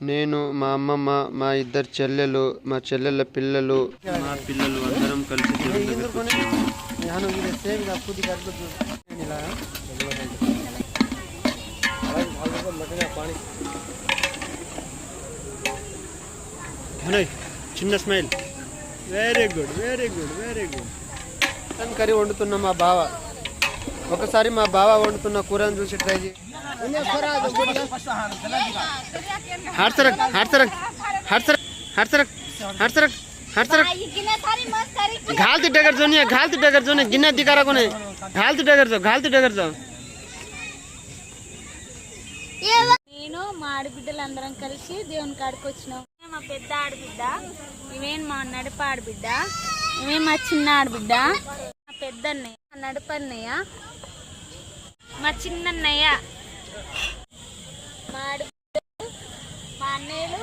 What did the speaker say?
నేను మా అమ్మమ్మ మా ఇద్దరు చెల్లెలు మా చెల్లెళ్ళ పిల్లలు. మా పిల్లలు అందరం కలిసి దేవుని దగ్గరకు వచ్చాము. ధనయ్, చిన్న smile. Very good very good very good mutton curry వండుతున్న మా బావ. ఒకసారి మా బావ వండుతున్న కూరని చూసి ట్రై చేయి. हारसरक हारसरक हारसरक हारसरक हारसरक हारसरक घाल तू डगर जो नहीं घाल तू डगर जो नहीं गिन्ना दिखा रहा कोने घाल तू डगर जो घाल तू डगर जो నేను మా ఆడబిడ్డలు అందరం కలిసి దేవుని కాడికి వచ్చినాం ఈమె మా పెద్ద ఆడబిడ్డ ఇవేం మా నడుపు ఆడబిడ్డ ఇవే మా చిన్న ఆడబిడ్డ మా పెద్ద అన్నయ్య మా నడుపు అన్నయ్య మా చిన్న అన్నయ్యలు